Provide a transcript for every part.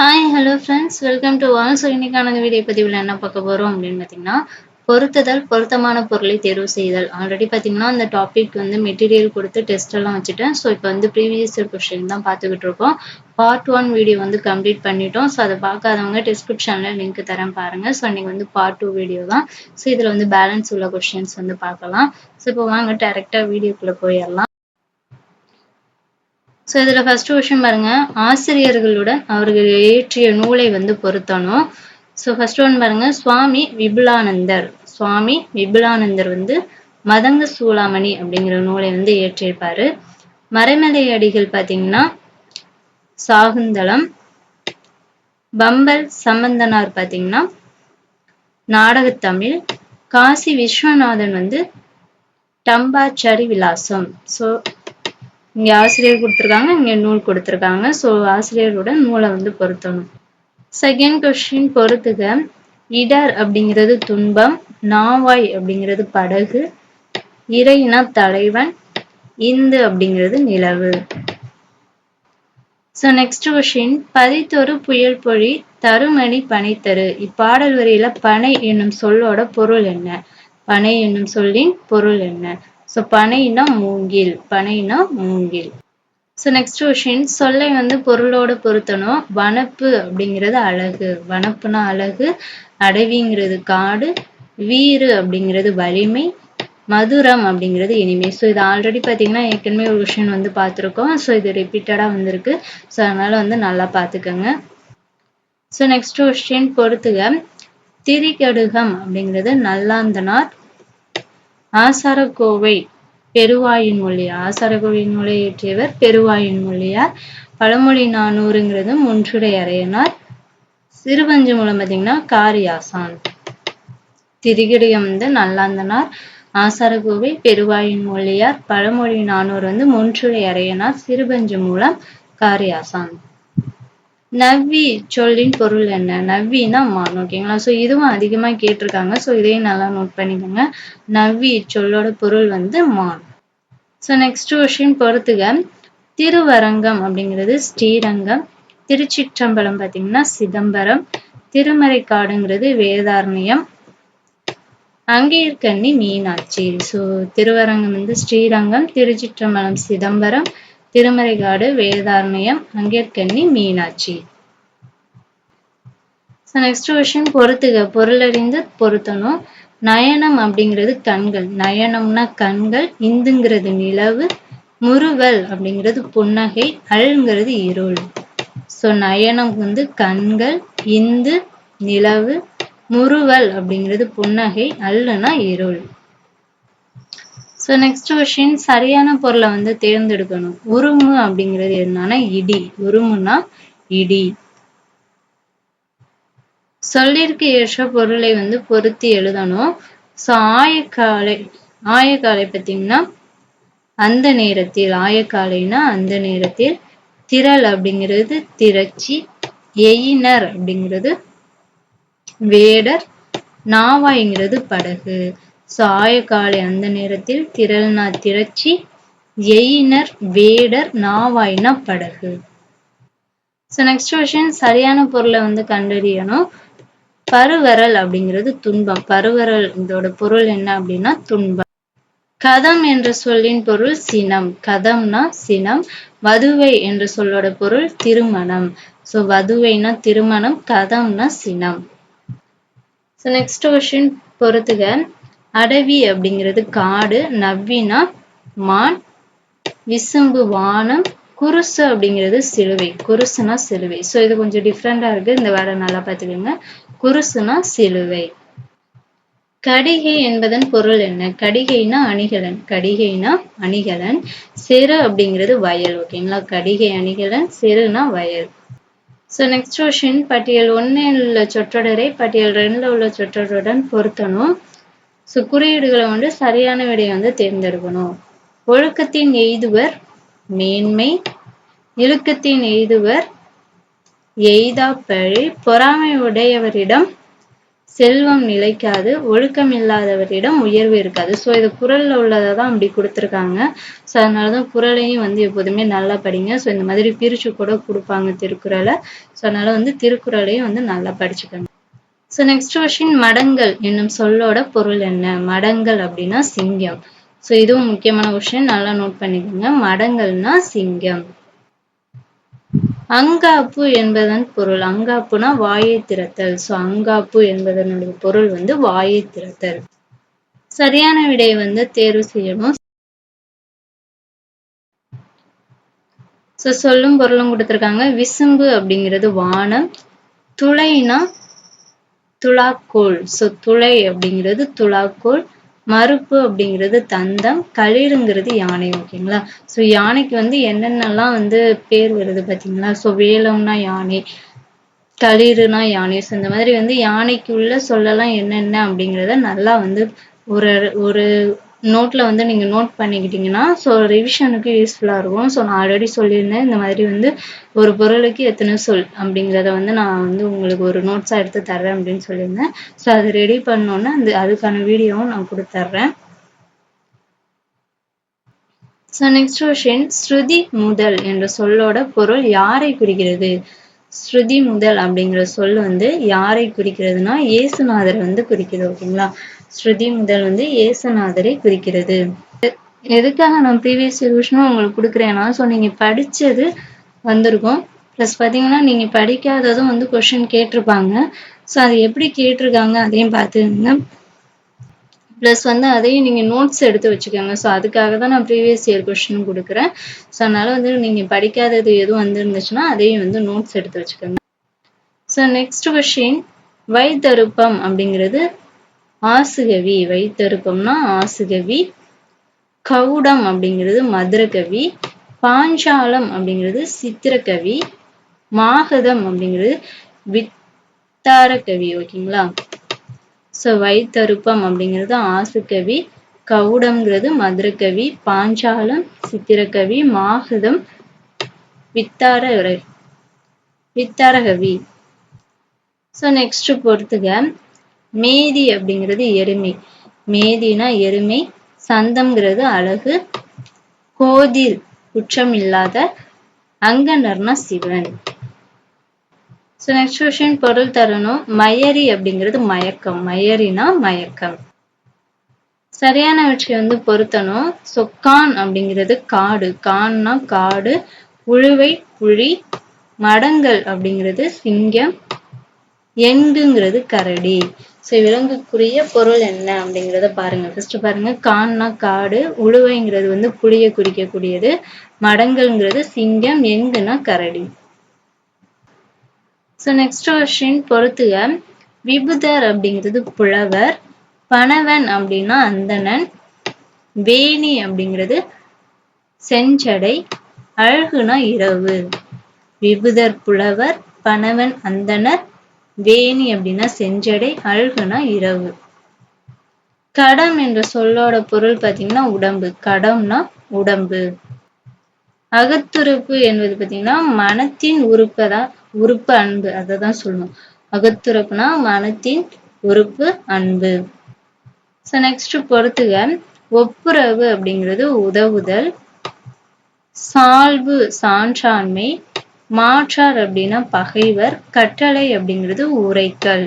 Hi hello friends welcome to wall so இன்னைக்கான video பதிவில் என்ன பார்க்க போகிறோம் அப்படின்னு பார்த்தீங்கன்னா பொருத்துதல் பொருத்தமான பொருளை தேர்வு செய்தல். ஆல்ரெடி பார்த்தீங்கன்னா அந்த டாபிக் வந்து மெட்டீரியல் கொடுத்து டெஸ்ட் எல்லாம் வச்சுட்டேன். ஸோ இப்போ வந்து ப்ரீவியஸ் இயர் கொஸ்டின் தான் பார்த்துக்கிட்டு இருக்கோம். பார்ட் ஒன் வீடியோ வந்து கம்ப்ளீட் பண்ணிட்டோம். ஸோ அதை பார்க்காதவங்க டிஸ்கிரிப்ஷனில் லிங்க் தரேன் பாருங்கள் ஸோ இன்றைக்கி வந்து பார்ட் டூ வீடியோ தான். ஸோ இதில் வந்து பேலன்ஸ் உள்ள கொஸ்டின்ஸ் வந்து பார்க்கலாம். ஸோ இப்போ வாங்க டேரெக்டாக வீடியோக்குள்ளே போயிடலாம். ஸோ இதில் ஃபர்ஸ்ட் கொஷின் பாருங்க. ஆசிரியர்களுடன் அவர்கள் இயற்றிய நூலை வந்து பொருத்தணும். ஸோ ஃபர்ஸ்ட் ஒன் பாருங்க. சுவாமி விபுலானந்தர். சுவாமி விபுலானந்தர் வந்து மதங்க சூளாமணி அப்படிங்கிற நூலை வந்து ஏற்றிருப்பாரு மறைமலை அடிகள் பார்த்தீங்கன்னா சாகுந்தளம் பம்பல் சம்பந்தனார் பார்த்தீங்கன்னா நாடகத்தமிழ் காசி விஸ்வநாதன் வந்து டம்பாச்சரி விலாசம். ஸோ இங்க ஆசிரியர் கொடுத்துருக்காங்க இங்க நூல் கொடுத்துருக்காங்க. ஸோ ஆசிரியரோட நூலை வந்து பொருத்தணும். செகண்ட் கொஸ்டின் பொறுத்துக. இடர் அப்படிங்கிறது துன்பம் நாவாய் அப்படிங்கிறது படகு இறைனா தலைவன் இந்து அப்படிங்கிறது நிலவு. ஸோ நெக்ஸ்ட் கொஸ்டின் பதித்தொரு புயல் பொழி தருமணி பனைத்தரு. இப்பாடல் வரியில பனை என்னும் சொல்லோட பொருள் என்ன? பனை என்னும் சொல்லின் பொருள் என்ன? ஸோ பனைனா மூங்கில் பனைனா மூங்கில். ஸோ நெக்ஸ்ட் கொஷின் சொல்லை வந்து பொருளோடு பொருத்தணும். வனப்பு அப்படிங்கிறது அழகு. வனப்புனா அழகு அடவிங்கிறது காடு வீறு அப்படிங்கிறது வலிமை மதுரம் அப்படிங்கிறது இனிமை. ஸோ இது ஆல்ரெடி பார்த்தீங்கன்னா ஏற்கனவே ஒரு கொஷின் வந்து பார்த்துருக்கோம். ஸோ இது ரிப்பீட்டடாக வந்திருக்கு. ஸோ அதனால் வந்து நல்லா பார்த்துக்கோங்க. ஸோ நெக்ஸ்ட் கொஸ்டின் பொறுத்துக. திரிகடுகம் அப்படிங்கிறது நல்லாந்தனார் ஆசாரக்கோவை பெருவாயின் மொழியார் ஆசாரக்கோவையின் மொழி இயற்றியவர் பெருவாயின் மொழியார். பழமொழி நானூறுங்கிறது முன்றுடை அறையனார். சிறுவஞ்சு மூலம் பார்த்தீங்கன்னா காரியாசான். திரிகிடையம் வந்து நல்லாந்தனார். ஆசாரகோவை பெருவாயின் மொழியார். பழமொழி நானூறு வந்து முன்றுடை அறையனார். சிறுபஞ்சு மூலம் காரியாசான். நவ்வி சொல்லின் பொருள் என்ன? நவ்வினா மான் ஓகேங்களா? ஸோ இதுவும் அதிகமாக கேட்டிருக்காங்க. ஸோ இதையும் நல்லா நோட் பண்ணிக்கோங்க. நவ்வி சொல்லோட பொருள் வந்து மான். ஸோ நெக்ஸ்ட் கொஸ்டின் பொறுத்துக. திருவரங்கம் அப்படிங்கிறது ஸ்ரீரங்கம். திருச்சிற்றம்பலம் பார்த்தீங்கன்னா சிதம்பரம். திருமறைக்காடுங்கிறது வேதாரண்யம். அங்கேற்கண்ணி மீனாட்சி. ஸோ திருவரங்கம் வந்து ஸ்ரீரங்கம். திருச்சிற்றம்பலம் சிதம்பரம். திருமறைக்காடு வேதாரண்யம் அங்கேற்கண்ணி மீனாட்சி. ஸோ நெக்ஸ்ட் கொஷின் பொறுத்துக பொருளறிந்து பொருத்தணும். நயனம் அப்படிங்கிறது கண்கள். நயனம்னா கண்கள் இந்துங்கிறது நிலவு முறுவல் அப்படிங்கிறது புன்னகை அல்ங்கிறது இருள். ஸோ நயனம் வந்து கண்கள் இந்து நிலவு முறுவல் அப்படிங்கிறது புன்னகை அல்லுனா இருள். ஸோ நெக்ஸ்ட் கொஸ்டின் சரியான பொருளை வந்து தேர்ந்தெடுக்கணும். உருமு அப்படிங்கிறது என்னன்னா இடி. உருமுன்னா இடி. சொல்லிற்கு ஏற்ற பொருளை வந்து பொருத்தி எழுதணும். ஸோ ஆயக்காலை ஆயக்காலை பார்த்தீங்கன்னா அந்த நேரத்தில் ஆயக்காலைனா அந்த நேரத்தில் திரள் அப்படிங்கிறது திரச்சி எயினர் அப்படிங்கிறது வேடர் நாவாய்ங்கிறது படகு. ஸோ ஆயக்காலை அந்த நேரத்தில் திரள்னா திரச்சி எயினர் வேடர் நாவாயினா படகு. ஸோ நெக்ஸ்ட் கொஸ்டின் சரியான பொருளை வந்து கண்டறியணும். பருவரல் அப்படிங்கிறது துன்பம். பருவரல் இதோட பொருள் என்ன அப்படின்னா துன்பம். கதம் என்ற சொல்லின் பொருள் சினம். கதம்னா சினம். வதுவை என்ற சொல்லோட பொருள் திருமணம். ஸோ வதுவைனா திருமணம் கதம்னா சினம். ஸோ நெக்ஸ்ட் கொஷின் பொறுத்துக. அடவி அப்படிங்கிறது காடு நவ்வினா மான் விசும்பு வானம் குருசு அப்படிங்கிறது சிலுவை. குருசுனா சிலுவை. ஸோ இது கொஞ்சம் டிஃப்ரெண்டா இருக்கு. இந்த வேர்டை நல்லா பார்த்துக்கோங்க. குருசுனா சிலுவை. கடிகை என்பதன் பொருள் என்ன? கடிகைனா அணிகலன். கடிகைனா அணிகலன். சிறு அப்படிங்கிறது வயல். ஓகேங்களா கடிகை அணிகலன் சிறுனா வயல். ஸோ நெக்ஸ்ட் கொஷின் பட்டியல் ஒன்னில் உள்ள சொற்றொடரை பட்டியல் ரெண்டுல உள்ள சொற்றொடருடன் பொருத்தணும். ஸோ குறியீடுகளை வந்து சரியான விடையை வந்து தேர்ந்தெடுக்கணும். ஒழுக்கத்தின் எய்துவர் மேன்மை இழுக்கத்தின் எய்துவர் எய்தா பழி பொறாமை உடையவரிடம் செல்வம் நிலைக்காது ஒழுக்கம் இல்லாதவரிடம் உயர்வு இருக்காது. ஸோ இது குரலில் உள்ளதை தான் அப்படி கொடுத்துருக்காங்க. ஸோ அதனால தான் குரலையும் வந்து எப்போதுமே நல்லா படிங்க. ஸோ இந்த மாதிரி பிரிச்சு கூட கொடுப்பாங்க திருக்குறளை. ஸோ அதனால வந்து திருக்குறளையும் வந்து நல்லா படிச்சுக்கணும் ஸோ நெக்ஸ்ட் கொஷின் மடங்கள் என்னும் சொல்லோட பொருள் என்ன? மடங்கள் அப்படின்னா சிங்கம். ஸோ இதுவும் முக்கியமான கொஷின் நல்லா நோட் பண்ணிக்கோங்க. மடங்கள்னா சிங்கம். அங்காப்பு என்பதன் பொருள். அங்காப்புனா வாயை திறத்தல். ஸோ அங்காப்பு என்பதனுடைய பொருள் வந்து வாயை திறத்தல். சரியான விடையை வந்து தேர்வு செய்யணும். ஸோ சொல்லும் பொருளும் கொடுத்துருக்காங்க. விசும்பு அப்படிங்கிறது வானம். துளைனா துலாக்கோல் ஸோ துளை அப்படிங்கிறது துலாக்கோல் மறுப்பு அப்படிங்கிறது தந்தம் களிருங்கிறது யானை ஓகேங்களா? ஸோ யானைக்கு வந்து என்னென்னலாம் வந்து பேர் வருது பார்த்தீங்களா? ஸோ வேலம்னா யானை களிறுனா யானை. ஸோ இந்த மாதிரி வந்து யானைக்கு உள்ள சொல்லலாம் என்னென்ன அப்படிங்கிறத நல்லா வந்து ஒரு ஒரு நோட்டில் வந்து நீங்கள் நோட் பண்ணிக்கிட்டீங்கன்னா ஸோ ரிவிஷனுக்கு யூஸ்ஃபுல்லாக இருக்கும். ஸோ நான் ஆல்ரெடி சொல்லியிருந்தேன் இந்த மாதிரி வந்து ஒரு பொருளுக்கு எத்தனை சொல் அப்படிங்கிறத வந்து நான் வந்து உங்களுக்கு ஒரு நோட்ஸாக எடுத்து தர்றேன் அப்படின்னு சொல்லியிருந்தேன். ஸோ அதை ரெடி பண்ணோன்னே அந்த அதுக்கான வீடியோவும் நான் கொடுத்துட்றேன் ஸோ நெக்ஸ்ட் கொஷின் ஸ்ருதி முதல் என்ற சொல்லோட பொருள் யாரை குறிக்கிறது? ஸ்ருதி முதல் அப்படிங்கிற சொல் வந்து யாரை குறிக்கிறதுனா இயேசுநாதர் வந்து குறிக்கிறது ஓகேங்களா ஸ்ருதி முதல் வந்து ஏசநாதரை குறிக்கிறது. எதுக்காக நான் ப்ரீவியஸ் சொல்யூஷனும் உங்களுக்கு கொடுக்குறேன்னா ஸோ நீங்கள் படித்தது வந்திருக்கும். ப்ளஸ் பார்த்தீங்கன்னா நீங்கள் படிக்காததும் வந்து கொஷின் கேட்டிருப்பாங்க. ஸோ அது எப்படி கேட்டிருக்காங்க அதையும் பார்த்துருங்க ப்ளஸ் வந்து அதையும் நீங்கள் நோட்ஸ் எடுத்து வச்சுக்கோங்க. ஸோ அதுக்காக தான் நான் ப்ரீவியஸ் இயர் கொஷின் கொடுக்குறேன். ஸோ அதனால் வந்து நீங்கள் படிக்காதது எதுவும் வந்துருந்துச்சுன்னா அதையும் வந்து நோட்ஸ் எடுத்து வச்சுக்கோங்க. ஸோ நெக்ஸ்ட் கொஷின் வைத்தருப்பம் அப்படிங்கிறது ஆசுகவி வைத்தருப்பம்னா ஆசுகவி. கவுடம் அப்படிங்கிறது மதுரகவி. பாஞ்சாலம் அப்படிங்கிறது சித்திரக்கவி மாகதம் அப்படிங்கிறது வித்தார கவி ஓகேங்களா? ஸோ வைத்தருப்பம் அப்படிங்கிறது ஆசுகவி. கவுடம்ங்கிறது மதுரகவி. பாஞ்சாலம் சித்திரக்கவி மாகதம் வித்தார வித்தாரகவி. ஸோ நெக்ஸ்ட் பொறுத்துக. மேதி அப்படிங்கிறது எருமை. மேதினா எருமை சந்தம்ங்கிறது அழகு கோதில் குற்றம் இல்லாத அங்கனர்னா சிவன். ஸோ நெக்ஸ்ட் கொஸ்டின் பொருள் தரணும். மயரி அப்படிங்கிறது மயக்கம். மயரினா மயக்கம். சரியான வெற்றி வந்து பொருத்தணும். ஸோ கான் அப்படிங்கிறது காடு. கான்னா காடு உழுவை புழி மடங்கள் அப்படிங்கிறது சிங்கம் எங்குங்கிறது கரடி. ஸோ விலங்குக்குரிய பொருள் என்ன அப்படிங்கிறத பாருங்க. ஃபர்ஸ்ட் பாருங்க கான்னா காடு உழுவைங்கிறது வந்து புளியை குறிக்கக்கூடியது. மடங்கள்ங்கிறது சிங்கம் எங்குன்னா கரடி. ஸோ நெக்ஸ்ட் கொஸ்டின் பொறுத்துக. விபுதர் அப்படிங்கிறது புலவர் பணவன் அப்படின்னா அந்தணன் வேணி அப்படிங்கிறது செஞ்சடை அழகுனா இரவு. விபுதர் புலவர் பணவன் அந்தனர் வேணி அப்படின்னா செஞ்சடை அழுகுனா இரவு. கடம் என்ற சொல்லோட பொருள் பார்த்தீங்கன்னா உடம்பு. கடம்னா உடம்பு. அகத்துறுப்பு என்பது பார்த்தீங்கன்னா மனத்தின் உறுப்பை தான் உறுப்பு அன்பு. அதை தான் சொல்லணும் அகத்துறப்புனா மனத்தின் உறுப்பு அன்பு. ஸோ நெக்ஸ்ட் பொறுத்துக. ஒப்புரவு அப்படிங்கிறது உதவுதல். சால்வு சான்றாண்மை. மாற்றார் அப்படின்னா பகைவர் கட்டளை அப்படிங்கிறது உரைக்கல்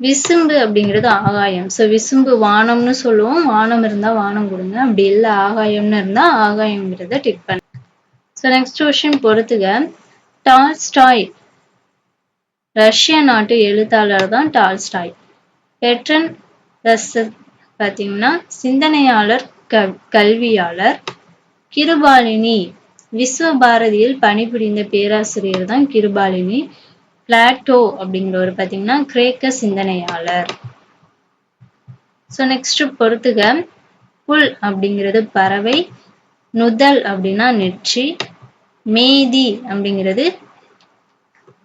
விசும்பு அப்படிங்கிறது ஆகாயம். ஸோ விசும்பு வானம்னு சொல்லுவோம். வானம் இருந்தா வானம் கொடுங்க. அப்படி இல்லை ஆகாயம்னு இருந்தா ஆகாயம்ங்கிறத டிக் பண்ண. ஸோ நெக்ஸ்ட் கொஸ்டின் பொறுத்துக. டால்ஸ்டாய் ரஷ்ய நாட்டு எழுத்தாளர் தான் டால்ஸ்டாய். பெட்ரன் ரசத் பார்த்தீங்கன்னா சிந்தனையாளர் கல்வியாளர் கிருபாலினி விஸ்வபாரதியில் பணிபுரிந்த பேராசிரியர் தான் கிருபாலினி பிளாட்டோ அப்படிங்கிறவர் பார்த்தீங்கன்னா கிரேக்க சிந்தனையாளர். ஸோ நெக்ஸ்ட் பொறுத்துக புல் அப்படிங்கிறது பறவை நுதல் அப்படின்னா நெற்றி மேதி அப்படிங்கிறது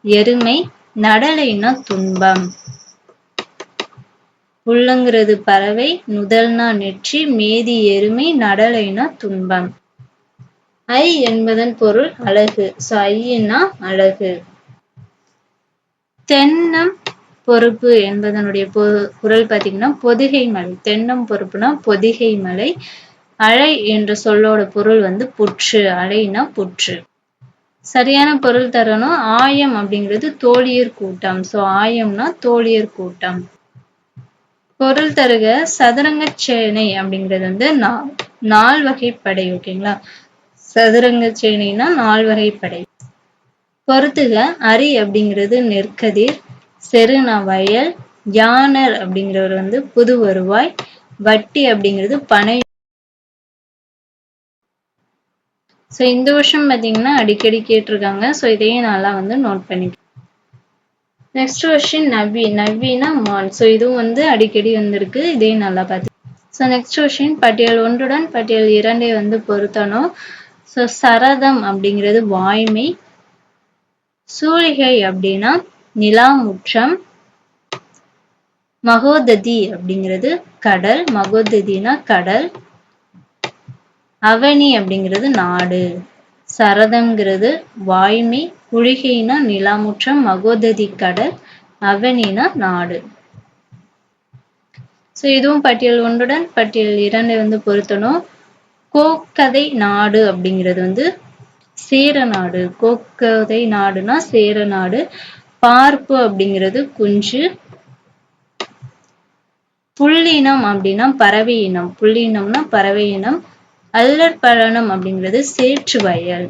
எருமை நடலைனா துன்பம். புல்லுங்கிறது பறவை நுதல்னா நெற்றி மேதி எருமை நடலைனா துன்பம். ஐ என்பதன் பொருள் அழகு. ஸோ ஐன்னா அழகு. தென்னம் பொறுப்பு என்பதனுடைய பொ குரல் பார்த்தீங்கன்னா பொதிகை மலை. தென்னம் பொறுப்புனா பொதிகை மலை. அலை என்ற சொல்லோட பொருள் வந்து புற்று. அலைனா புற்று. சரியான பொருள் தரணும். ஆயம் அப்படிங்கிறது தோழியர் கூட்டம். ஸோ ஆயம்னா தோழியர் கூட்டம். பொருள் தருக சதுரங்க சேனை அப்படிங்கிறது வந்து நால் வகைப்படை ஓகேங்களா சதுரங்க சேனைனா நால் படை பொறுத்துக அரி அப்படிங்கிறது நெற்கதிர் செருனா வயல் யானர் அப்படிங்கிறவர் வந்து புது வருவாய் வட்டி அப்படிங்கிறது பனை. ஸோ இந்த வருஷம் பார்த்தீங்கன்னா அடிக்கடி கேட்டிருக்காங்க. ஸோ இதையும் நல்லா வந்து நோட் பண்ணி நெக்ஸ்ட் கொஸ்டின் நவி நவினா மான் ஸோ இதுவும் வந்து அடிக்கடி வந்திருக்கு. இதையும் நல்லா பார்த்து ஸோ நெக்ஸ்ட் கொஸ்டின் பட்டியல் ஒன்றுடன் பட்டியல் இரண்டை வந்து பொருத்தணும். ஸோ சரதம் அப்படிங்கிறது வாய்மை. சூழிகை அப்படின்னா நிலாமுற்றம். மகோததி அப்படிங்கிறது கடல். மகோததினா கடல். அவனி அப்படிங்கிறது நாடு. சரதங்கிறது வாய்மை. குழிகைனா நிலாமுற்றம். மகோததி கடல். அவனினா நாடு. ஸோ இதுவும் பட்டியல் ஒன்றுடன் பட்டியல் இரண்டை வந்து பொருத்தணும். கோக்கதை நாடு அப்படிங்கிறது வந்து சேர நாடு. கோக்கதை நாடுனா சேர நாடு. பார்ப்பு அப்படிங்கிறது குஞ்சு. புள்ளினம் அப்படின்னா பறவை இனம். புள்ளினம்னா பறவை இனம். அல்லற் பழனம் அப்படிங்கிறது சேற்று வயல்.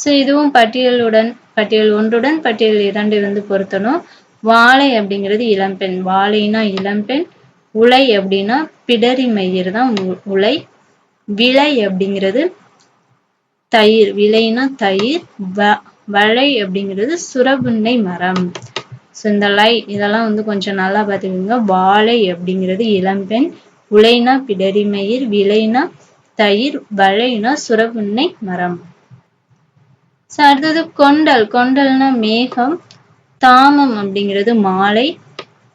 ஸோ இதுவும் பட்டியலுடன் பட்டியல் ஒன்றுடன் பட்டியல் இரண்டு வந்து பொருத்தணும். வாழை அப்படிங்கிறது இளம்பெண். வாழைனா இளம்பெண். உலை அப்படின்னா பிடரி மயிர் தான் உலை. விளை அப்படிங்கிறது தயிர். விளைனா தயிர் வ வளை அப்படிங்கிறது சுரபுண்ணை மரம். ஸோ இந்த லை இதெல்லாம் வந்து கொஞ்சம் நல்லா பார்த்துக்கோங்க. வாழை அப்படிங்கிறது இளம்பெண். உலைனா பிடரிமயிர் விளைனா தயிர் வளைனா சுரபுன்னை மரம். அடுத்தது கொண்டல். கொண்டல்னா மேகம். தாமம் அப்படிங்கிறது மாலை.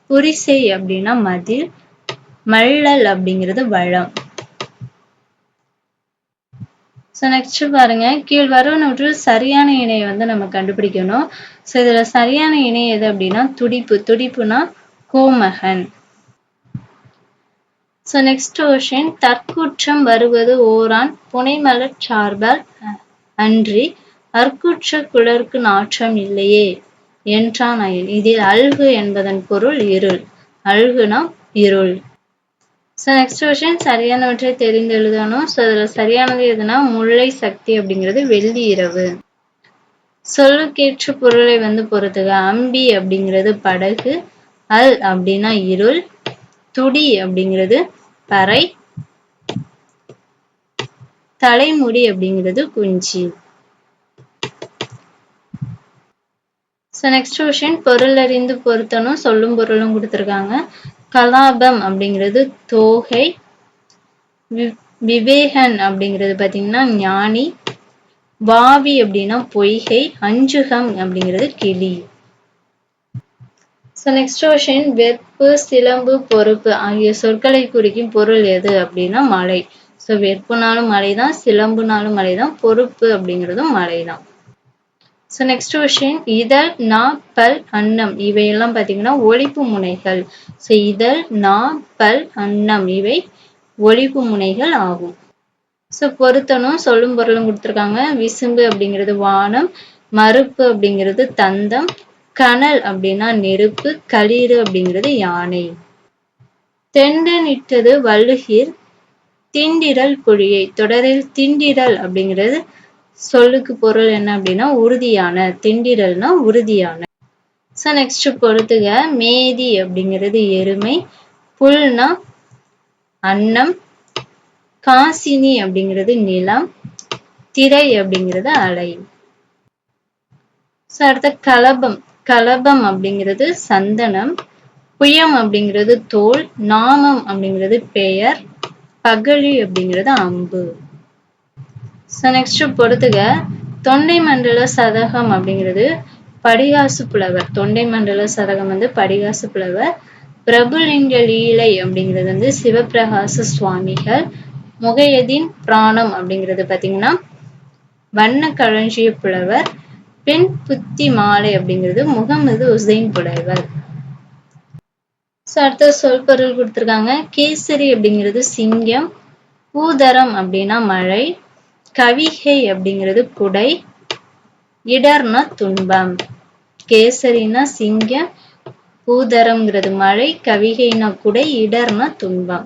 புரிசை அப்படின்னா மதில். மள்ளல் அப்படிங்கிறது வளம். ஸோ நெக்ஸ்ட் பாருங்க. கீழ் வருவனவற்றில் சரியான இணையை வந்து நம்ம கண்டுபிடிக்கணும். ஸோ இதுல சரியான இணை எது அப்படின்னா துடிப்பு. துடிப்புனா கோமகன். ஸோ நெக்ஸ்ட் கொஷின் தற்குற்றம் வருவது ஓரான் புனைமலர் சார்பர் அன்றி அற்குற்ற குளர்க்கு நாற்றம் இல்லையே என்றான் அயல். இதில் அல்கு என்பதன் பொருள் இருள். அல்குனா இருள். ஸோ நெக்ஸ்ட் கொஷின் சரியானவற்றை தெரிந்து எழுதணும். ஸோ அதில் சரியானது எதுனா முல்லை சக்தி அப்படிங்கிறது வெள்ளி இரவு. சொல்லுக்கேற்ற பொருளை வந்து பொறுத்துக. அம்பி அப்படிங்கிறது படகு அல் அப்படின்னா இருள் துடி அப்படிங்கிறது பறை தலைமுடி அப்படிங்கிறது குஞ்சி. ஸோ நெக்ஸ்ட் கொஷின் பொருள் அறிந்து பொருத்தணும். சொல்லும் பொருளும் கொடுத்துருக்காங்க. கலாபம் அப்படிங்கிறது தோகை விவேகன் அப்படிங்கிறது பார்த்தீங்கன்னா ஞானி வாவி அப்படின்னா பொய்கை அஞ்சுகம் அப்படிங்கிறது கிளி. ஸோ நெக்ஸ்ட் கொஷின் வெப்பு சிலம்பு பொறுப்பு ஆகிய சொற்களை குறிக்கும் பொருள் எது அப்படின்னா மலை. ஸோ வெப்புனாலும் மழை தான் சிலம்புனாலும் மழை தான் பொறுப்பு அப்படிங்கிறதும் மழை தான் ஸோ நெக்ஸ்ட் கொஷின் இதழ் நா பல் அன்னம் இவையெல்லாம் பார்த்தீங்கன்னா ஒழிப்பு முனைகள். ஸோ இதழ் நா பல் அன்னம் இவை ஒழிப்பு முனைகள் ஆகும். ஸோ பொருத்தனும் சொல்லும் பொருளும் கொடுத்துருக்காங்க. விசும்பு அப்படிங்கிறது வானம் மறுப்பு அப்படிங்கிறது தந்தம் கனல் அப்படின்னா நெருப்பு களிறு அப்படிங்கிறது யானை. தெண்டனிட்டது வள்ளுகிர் திண்டிரல் குழியை தொடரில் திண்டிரல் அப்படிங்கிறது சொல்லுக்கு பொருள் என்ன அப்படின்னா உறுதியான திண்டிரல்னா உறுதியான. ஸோ நெக்ஸ்ட் பொறுத்துக மேதி அப்படிங்கிறது எருமை புல்னா அன்னம் காசினி அப்படிங்கிறது நிலம் திரை அப்படிங்கிறது அலை. ஸோ அடுத்த கலபம் கலபம் அப்படிங்கிறது சந்தனம் புயம் அப்படிங்கிறது தோல் நாமம் அப்படிங்கிறது பெயர் பகழி அப்படிங்கிறது அம்பு. ஸோ நெக்ஸ்ட் பொறுத்துக தொண்டை மண்டல சதகம் அப்படிங்கிறது படிகாசு புலவர். தொண்டை மண்டல சதகம் வந்து படிகாசு புலவர். பிரபுலிங்க லீலை அப்படிங்கிறது வந்து சிவபிரகாச சுவாமிகள். முகையதின் பிராணம் அப்படிங்கிறது பார்த்தீங்கன்னா வண்ண களஞ்சிய புலவர். பெண் புத்தி மாலை அப்படிங்கிறது முகமது உசைன் புலைவர். ஸோ அடுத்த சொல் பொருள் கொடுத்துருக்காங்க. கேசரி அப்படிங்கிறது சிங்கம். பூதரம் அப்படின்னா மழை. கவிகை அப்படிங்கிறது குடை இடர்னா துன்பம் கேசரினா சிங்கம் பூதரம்ங்கிறது மழை கவிகைனா குடை இடர்னா துன்பம்.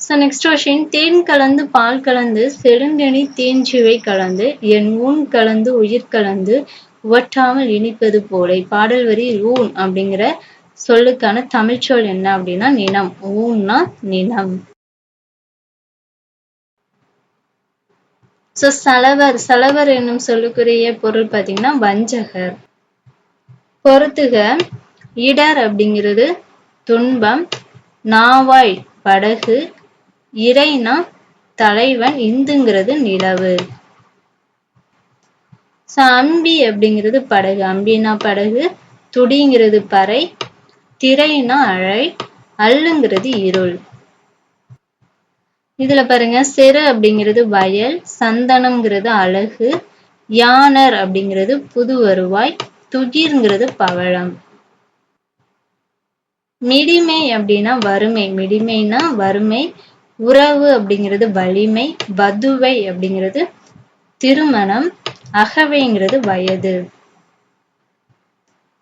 ஸோ நெக்ஸ்ட் கொஷின் தேன் கலந்து பால் கலந்து செடுங்கனி தேஞ்சுவை கலந்து என் ஊன் கலந்து உயிர் கலந்து உவட்டாமல் இனிப்பது போல. பாடல் வரி ஊன் அப்படிங்கிற சொல்லுக்கான தமிழ்ச்சொல் என்ன அப்படின்னா நினம். ஊன்னா நினம். ஸோ சலவர் சலவர் என்னும் சொல்லுக்குரிய பொருள் பார்த்தீங்கன்னா வஞ்சகர். பொறுத்துக இடர் அப்படிங்கிறது துன்பம் நாவாய் படகு இறைனா தலைவன் இந்துங்கிறது நிலவு. அம்பி அப்படிங்கிறது படகு. அம்பினா படகு துடிங்கிறது பறை திரைனா அழை அல்லுங்கிறது இருள். இதுல பாருங்க செரு அப்படிங்கிறது வயல் சந்தனம்ங்கிறது அழகு யானர் அப்படிங்கிறது புது வருவாய் துகிர்ங்கிறது பவளம் மிடிமை அப்படின்னா வறுமை. மிடிமைனா வறுமை உறவு அப்படிங்கிறது வலிமை வதுவை அப்படிங்கிறது திருமணம் அகவைங்கிறது வயது.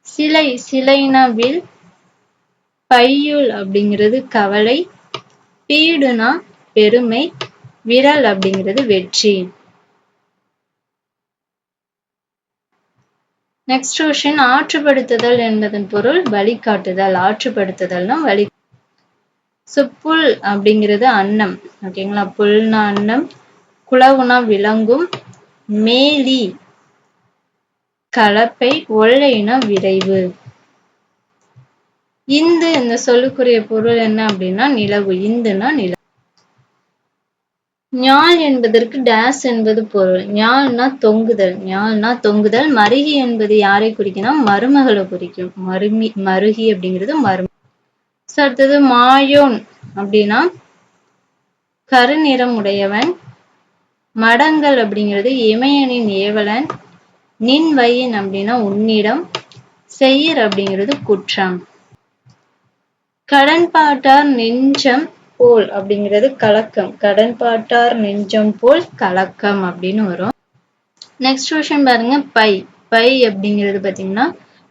சிலை சிலைனா வில் பையுள் அப்படிங்கிறது கவலை பீடுனா பெருமை விரல் அப்படிங்கிறது வெற்றி. நெக்ஸ்ட் கொஷின் ஆற்றுப்படுத்துதல் என்பதன் பொருள் வழிகாட்டுதல். ஆற்றுப்படுத்துதல்னா வழி ஸோ புல் அப்படிங்கிறது அன்னம். ஓகேங்களா புல்னா அன்னம் குளவுனா விளங்கும் மேலி கலப்பை ஒல்லைனா விரைவு. இந்து இந்த சொல்லுக்குரிய பொருள் என்ன அப்படின்னா நிலவு. இந்துனா நிலவு. ஞால் என்பதற்கு டேஸ் என்பது பொருள். ஞால்னா தொங்குதல். ஞால்னா தொங்குதல். மருகி என்பது யாரை குறிக்கணும் மருமகளை குறிக்கும். மருமி மருகி அப்படிங்கிறது மரும. அடுத்தது மாயோன் அப்படின்னா கருநிறம் உடையவன். மடங்கள் அப்படிங்கிறது இமயனின் ஏவலன். நின் வையின் அப்படின்னா உன்னிடம். செய்யர் அப்படிங்கிறது குற்றம். கடன்பாட்டார் நெஞ்சம். போல் அப்படிங்கிறது கலக்கம். கடன்பாட்டார் நெஞ்சம் போல் கலக்கம் அப்படின்னு வரும். நெக்ஸ்ட் கொஸ்டின் பாருங்க. பை. பை அப்படிங்கிறது பார்த்தீங்கன்னா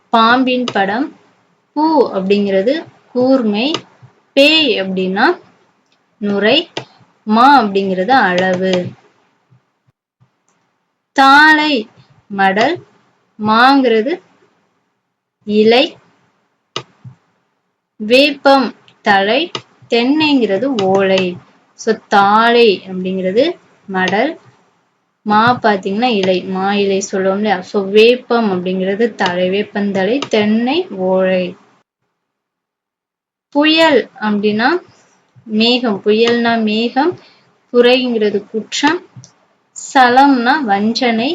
பாம்பின் படம். பூ அப்படிங்கிறது கூர்மை. பேய் அப்படின்னா நுரை. மா அப்படிங்கிறது அளவு. தாளை மடல். மாங்கிறது இலை. வேப்பம் தலை தென்னைங்கிறது ஓலை ஸோ தாழை அப்படிங்கிறது மடல் மா பார்த்தீங்கன்னா இலை மா இலை சொல்லுவோம் இல்லையா? ஸோ வேப்பம் அப்படிங்கிறது தலை வேப்பந்தலை தென்னை ஓலை. புயல் அப்படின்னா மேகம் புயல்னா மேகம் குறைங்கிறது குற்றம் சலம்னா வஞ்சனை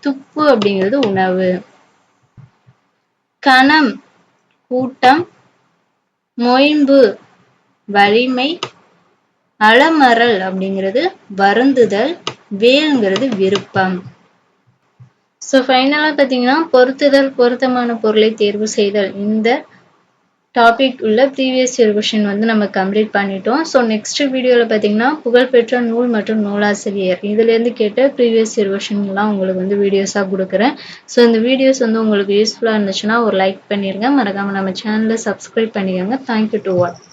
துப்பு அப்படிங்கிறது உணவு. கணம் கூட்டம் மொயம்பு வலிமை அலமரல் அப்படிங்கிறது வருந்துதல் வேல்ங்கிறது விருப்பம். ஸோ ஃபைனலாக பார்த்தீங்கன்னா பொருத்துதல் பொருத்தமான பொருளை தேர்வு செய்தல். இந்த டாபிக் உள்ள ப்ரீவியஸ் இயர் கொஷின் வந்து நம்ம கம்ப்ளீட் பண்ணிட்டோம். ஸோ நெக்ஸ்ட் வீடியோவில் பார்த்தீங்கன்னா புகழ்பெற்ற நூல் மற்றும் நூலாசிரியர். இதுலேருந்து கேட்ட ப்ரீவியஸ் இயர் கொஷின்லாம் உங்களுக்கு வந்து வீடியோஸாக கொடுக்குறேன். ஸோ இந்த வீடியோஸ் வந்து உங்களுக்கு யூஸ்ஃபுல்லாக இருந்துச்சுன்னா ஒரு லைக் பண்ணிடுங்க மறக்காமல் நம்ம சேனலை சப்ஸ்கிரைப் பண்ணிக்கோங்க. Thank you to what